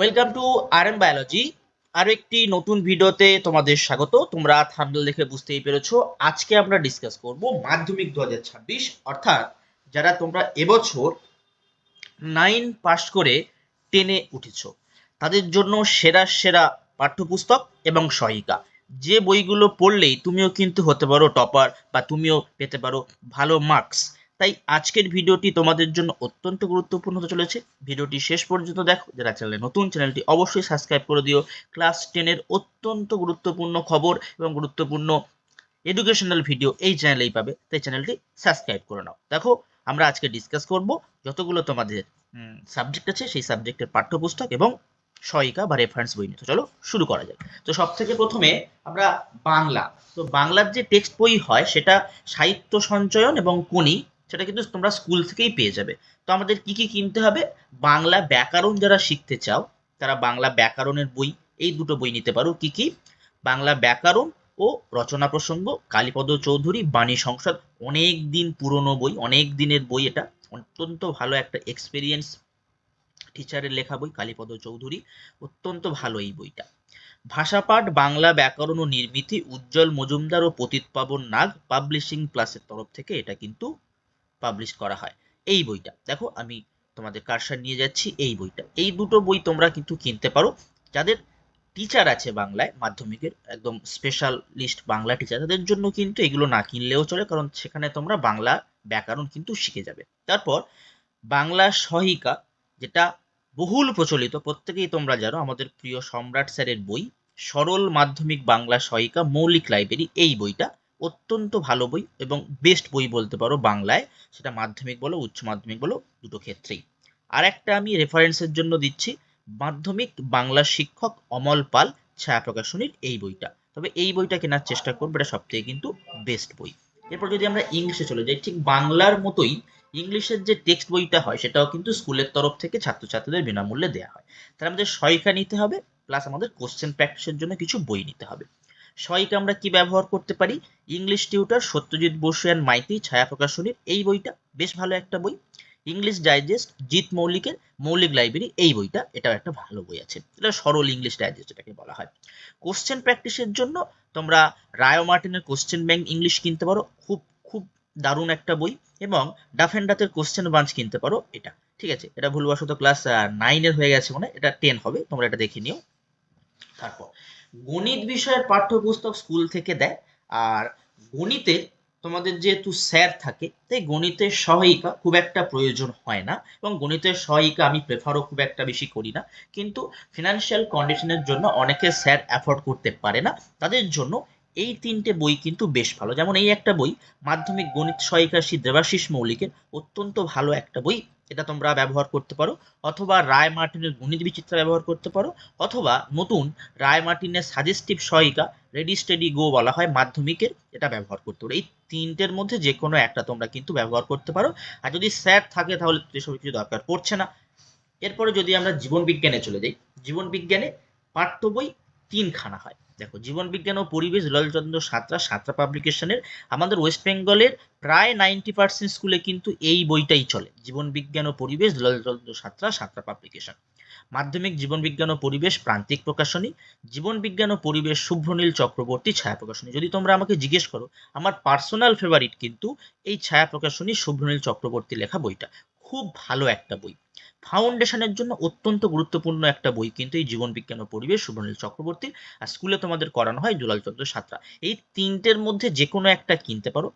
Welcome to R M biology আরও একটি নতুন ভিডিওতে তোমাদের স্বাগত। তোমরা থাম্বনেল দেখে বুঝতেই পেরেছ। আজকে আমরা ডিসকাস করব মাধ্যমিক দু হাজার ছাব্বিশ। অর্থাৎ যারা তোমরা এবছর নাইন পাস করে টেনে উঠেছো, তাদের জন্য সেরা সেরা পাঠ্যপুস্তক এবং সহায়িকা যে বইগুলো পড়লেই তুমিও কিন্তু হতে পারো টপার বা তুমিও পেতে পারো ভালো মার্কস তাই আজকের ভিডিওটি তোমাদের জন্য অত্যন্ত গুরুত্বপূর্ণ হতে চলেছে। ভিডিওটি শেষ পর্যন্ত দেখো। যারা চ্যানেলে নতুন চ্যানেলটি অবশ্যই সাবস্ক্রাইব করে দিও। ক্লাস টেনের অত্যন্ত গুরুত্বপূর্ণ খবর এবং গুরুত্বপূর্ণ এডুকেশনাল ভিডিও এই চ্যানেলেই পাবে। তাই চ্যানেলটি সাবস্ক্রাইব করে নাও। দেখো, আমরা আজকে ডিসকাস করব যতগুলো তোমাদের সাবজেক্ট আছে, সেই সাবজেক্টের পাঠ্যপুস্তক এবং সহায়িকা বা রেফারেন্স বই নিয়ে। তো চলো শুরু করা যায় তো সব থেকে প্রথমে আমরা বাংলা। তো বাংলার যে টেক্সট বই হয়, সেটা সাহিত্য সঞ্চয়ন এবং কোনি সেটা কিন্তু তোমরা স্কুল থেকেই পেয়ে যাবে। তো আমাদের কি কি কিনতে হবে? বাংলা ব্যাকরণ যারা শিখতে চাও, তারা বাংলা ব্যাকরণের বই, এই দুটো বই নিতে পারো। কি কি? বাংলা ব্যাকরণ ও রচনা প্রসঙ্গ, কালীপদ চৌধুরী, বাণী সংসদ অনেক দিন পুরনো বই অনেক দিনের বই এটা। অত্যন্ত ভালো একটা এক্সপিরিয়েন্স টিচারের লেখা বই, কালীপদ চৌধুরী। অত্যন্ত ভালো এই বইটা। ভাষাপাঠ, বাংলা ব্যাকরণ ও নির্মিতি, উজ্জ্বল মজুমদার ও পতিত পাবন নাগ পাবলিশিং প্লাসের তরফ থেকে এটা কিন্তু পাবলিশ করা হয়। এই বইটা। দেখো, আমি তোমাদের কারসার নিয়ে যাচ্ছি এই বইটা। এই দুটো বই তোমরা কিন্তু কিনতে পারো। যাদের টিচার আছে বাংলায়, মাধ্যমিকের একদম স্পেশালিস্ট বাংলা টিচার তাদের জন্য কিন্তু এগুলো না কিনলেও চলে, কারণ সেখানে তোমরা বাংলা ব্যাকরণ কিন্তু শিখে যাবে। তারপর বাংলা সহায়িকা যেটা বহুল প্রচলিত, প্রত্যেকেই তোমরা জানো, আমাদের প্রিয় সম্রাট স্যারের বই, সরল মাধ্যমিক বাংলা সহায়িকা মৌলিক লাইব্রেরি এই বইটা অত্যন্ত ভালো বই এবং বেস্ট বই বলতে পারো বাংলায়। সেটা মাধ্যমিক বলো, উচ্চ মাধ্যমিক বলো, দুটো ক্ষেত্রেই। আর একটা আমি রেফারেন্সের জন্য দিচ্ছি, মাধ্যমিক বাংলা শিক্ষক অমল পাল ছায়া প্রকাশনীর এই বইটা। তবে এই বইটা কেনার চেষ্টা করব, এটা সব থেকে কিন্তু বেস্ট বই। এরপর যদি আমরা ইংলিশে চলে যাই, ঠিক বাংলার মতোই ইংলিশের যে টেক্সট বইটা হয়, সেটাও কিন্তু স্কুলের তরফ থেকে ছাত্রছাত্রীদের বিনামূল্যে দেওয়া হয়। তাহলে আমাদের সহায়িকা নিতে হবে প্লাস আমাদের কোশ্চেন প্র্যাকটিসের জন্য কিছু বই নিতে হবে। সহায়িকা আমরা কি ব্যবহার করতে পারি? English tutor Satyajit Basu and Maity Chhaya প্রকাশনীর এই বইটা, বেশ ভালো একটা বই। ইংলিশ ডাইজেস্ট জিৎ মৌলিকের মৌলিক লাইব্রেরি এই বইটা, এটাও একটা ভালো বই আছে। এটা সরল ইংলিশ ডাইজেস্ট এটাকে বলা হয়। কোশ্চেন প্র্যাকটিসের জন্য তোমরা রায় মার্টিনের কোশ্চেন ব্যাংক ইংলিশ কিনতে পারো। খুব খুব দারুণ একটা বই এবং ডাফ অ্যান্ড কোশ্চেন বাঞ্চ কিনতে পারো এটা। ঠিক আছে? এটা ভুলবশত ক্লাস নাইনের হয়ে গেছে মানে এটা টেন হবে। তোমরা এটা দেখে নিও। তারপর গণিত বিষয়ের পাঠ্যপুস্তক স্কুল থেকে দেয়। আর গণিতের তোমাদের যেহেতু স্যার থাকে, তাই গণিতের সহায়িকা খুব একটা প্রয়োজন হয় না। এবং গণিতের সহায়িকা আমি প্রেফারও খুব একটা বেশি করি না। কিন্তু ফিনান্সিয়াল কন্ডিশনের জন্য অনেকে স্যার অ্যাফোর্ড করতে পারে না। তাদের জন্য এই তিনটে বই কিন্তু বেশ ভালো। যেমন এই একটা বই, মাধ্যমিক গণিত সহায়িকা শ্রী দেবাশিস মৌলিকের অত্যন্ত ভালো একটা বই। এটা তোমরা ব্যবহার করতে পারো। অথবা রায় মার্টিনের গণিত বিচিত্রা ব্যবহার করতে পারো। অথবা নতুন রায় মার্টিনের সাজেস্টিভ সহায়িকা রেডি, স্টেডি, গো বলা হয় মাধ্যমিকের, এটা ব্যবহার করতে পারো। এই তিনটের মধ্যে যে কোনো একটা তোমরা কিন্তু ব্যবহার করতে পারো। আর যদি স্যার থাকে তাহলে এসব কিছু দরকার পড়ছে না। এরপরে যদি আমরা জীবন বিজ্ঞানে চলে যাই, জীবন বিজ্ঞানে পাঠ্য বই তিনখানা হয়। দেখো, জীবন বিজ্ঞান ও পরিবেশ লালচন্দ্র সাঁতরা সাঁতরা পাবলিকেশনের আমাদের ওয়েস্ট বেঙ্গলের প্রায় নাইনটি পার্সেন্ট স্কুলে কিন্তু এই বইটাই চলে। জীবন বিজ্ঞান ও পরিবেশ, লালচন্দ্র সাঁতরা সাঁতরা পাবলিকেশন মাধ্যমিক জীবন বিজ্ঞান ও পরিবেশ, প্রান্তিক প্রকাশনী। জীবন বিজ্ঞান ও পরিবেশ, শুভ্রনীল চক্রবর্তী ছায়া প্রকাশনী। যদি তোমরা আমাকে জিজ্ঞেস করো, আমার পার্সোনাল ফেভারিট কিন্তু এই ছায়া প্রকাশনী শুভ্রনীল চক্রবর্তী লেখা বইটা। খুব ভালো একটা বই। ফাউন্ডেশনের জন্য অত্যন্ত গুরুত্বপূর্ণ একটা বই কিন্তু এই জীবন বিজ্ঞান ও পরিবেশ সুবর্ণীল চক্রবর্তী, আর স্কুলে তোমাদের করানো হয় দুলাল চন্দ্র সাঁতরা এই তিনটের মধ্যে যে কোনো একটা কিনতে পারো।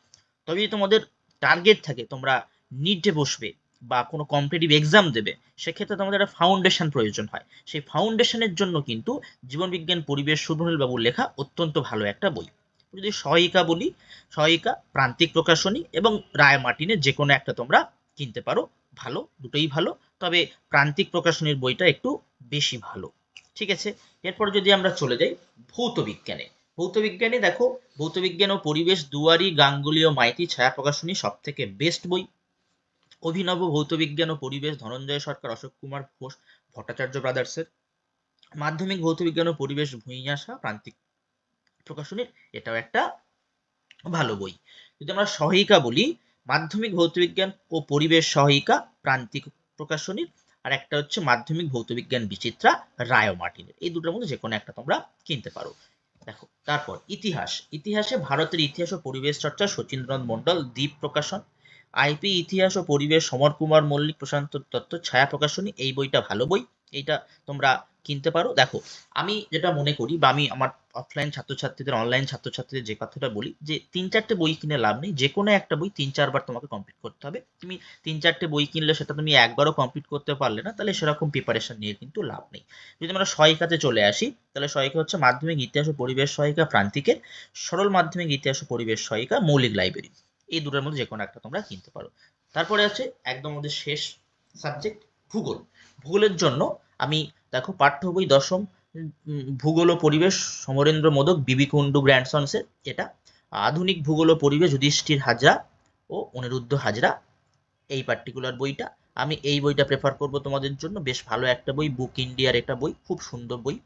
তবে যদি তোমাদের টার্গেট থাকে, তোমরা নিডে বসবে বা কোনো কম্পিটিটিভ এক্সাম দেবে, সেক্ষেত্রে তোমাদের একটা ফাউন্ডেশন প্রয়োজন হয়। সেই ফাউন্ডেশনের জন্য কিন্তু জীবন বিজ্ঞান, পরিবেশ সুবর্ণীল বাবুর লেখা অত্যন্ত ভালো একটা বই। যদি সহায়িকা বলি, সহায়িকা, প্রান্তিক প্রকাশনী এবং রায় মার্টিনের যে কোনো একটা তোমরা কিনতে পারো। ভালো, দুটোই ভালো, তবে প্রান্তিক প্রকাশনীর বইটা একটু বেশি ভালো। ঠিক আছে? এরপর যদি আমরা চলে যাই ভৌত বিজ্ঞানে। ভৌত বিজ্ঞানে দেখো, ভৌত বিজ্ঞান ও পরিবেশ, দুয়ারি, গাঙ্গুলি ও মাইতি ছায়া প্রকাশনী সব থেকে বেস্ট বই। অভিনব ভৌত বিজ্ঞান ও পরিবেশ, ধনঞ্জয় সরকার, অশোক কুমার ঘোষ, ভট্টাচার্য ব্রাদার্সের মাধ্যমিক ভৌত বিজ্ঞান ও পরিবেশ, ভূঁইয়াশা, প্রান্তিক প্রকাশনীর এটাও একটা ভালো বই। যদি আমরা সহায়িকা বলি মাধ্যমিক ভৌতবিজ্ঞান ও পরিবেশ সহায়িকা প্রান্তিক প্রকাশনীর, আর একটা হচ্ছে মাধ্যমিক ভৌতবিজ্ঞান বিচিত্রা রায় মার্টিনের এই দুটোর মধ্যে যে কোনো একটা তোমরা কিনতে পারো। দেখো, তারপর ইতিহাস। ইতিহাসে ভারতের ইতিহাস ও পরিবেশ চর্চা শচীন্দ্রনাথ মণ্ডল, দ্বীপ প্রকাশন। আইপি ইতিহাস ও পরিবেশ, সমর কুমার মল্লিক, প্রশান্ত দত্ত, ছায়া প্রকাশনী, এই বইটা ভালো বই। এইটা তোমরা কিনতে পারো। দেখো, আমি যেটা মনে করি বা আমি আমার অফলাইন ছাত্রছাত্রীদের অনলাইন ছাত্রছাত্রীদের যে কথাটা বলি, যে তিন চারটে বই কিনে লাভ নেই। যে কোনো একটা বই তিন চারবার তোমাকে কমপ্লিট করতে হবে। তুমি তিন চারটে বই কিনলে সেটা তুমি একবারও কমপ্লিট করতে পারলে না, তাহলে সেরকম প্রিপারেশন নিয়ে কিন্তু লাভ নেই। যদি আমরা সহায়িকাতে চলে আসি, তাহলে সহায়িকা হচ্ছে মাধ্যমিক ইতিহাস ও পরিবেশ সহায়িকা প্রান্তিকের সরল মাধ্যমিক ইতিহাস ও পরিবেশ সহায়িকা মৌলিক লাইব্রেরি এই দুটোর মধ্যে যে কোনো একটা তোমরা কিনতে পারো। তারপরে আছে একদম আমাদের শেষ সাবজেক্ট ভূগোল। ভূগোলের জন্য আমি দেখো, পাঠ্য বই দশম ভূগোল ও পরিবেশ, সমরেন্দ্র মোদক, বিবি কুন্ডু গ্র্যান্ডসন্সের এটা আধুনিক ভূগোল ও পরিবেশ, যুধিষ্ঠির হাজরা ও অনিরুদ্ধ হাজরা, এই পার্টিকুলার বইটা। আমি এই বইটা প্রেফার করব তোমাদের জন্য। বেশ ভালো একটা বই বুক ইন্ডিয়ার একটা বই, খুব সুন্দর বই।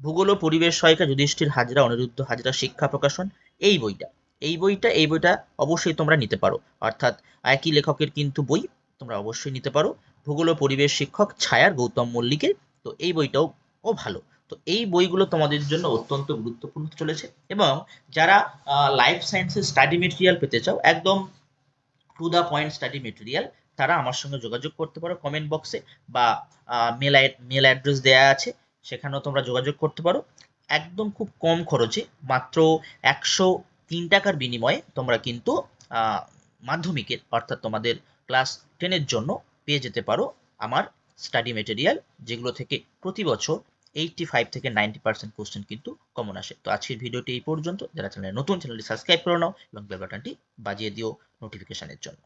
ভূগোল ও পরিবেশ সহায়িকা যুধিষ্ঠির হাজরা, অনিরুদ্ধ হাজরা, শিক্ষা প্রকাশন, এই বইটা। এই বইটা এই বইটা অবশ্যই তোমরা নিতে পারো। অর্থাৎ একই লেখকের কিন্তু বই তোমরা অবশ্যই নিতে পারো। ভূগোল ও পরিবেশ শিক্ষক ছায়ার গৌতম মল্লিকের তো এই বইটাও ও ভালো। তো এই বইগুলো তোমাদের জন্য অত্যন্ত গুরুত্বপূর্ণ চলেছে এবং যারা লাইফ সায়েন্সের স্টাডি মেটেরিয়াল পেতে চাও, একদম to the point study material তারা আমার সঙ্গে যোগাযোগ করতে পারো কমেন্ট বক্সে বা মেল মেল অ্যাড্রেস দেওয়া আছে, সেখানেও তোমরা যোগাযোগ করতে পারো। একদম খুব কম খরচে, মাত্র একশো তিন টাকার বিনিময়ে তোমরা কিন্তু মাধ্যমিকের অর্থাৎ তোমাদের ক্লাস টেনের জন্য পেয়ে যেতে পারো আমার স্টাডি মেটেরিয়াল যেগুলো থেকে প্রতি বছর এইটটি ফাইভ থেকে নাইনটি পার্সেন্ট কোশ্চেন কিন্তু কমন আসে। তো আজকের ভিডিওটি এই পর্যন্ত। যারা চ্যানেলে নতুন চ্যানেলটি সাবস্ক্রাইব করে নাও এবং বেল বাজিয়ে দিও নোটিফিকেশনের জন্য।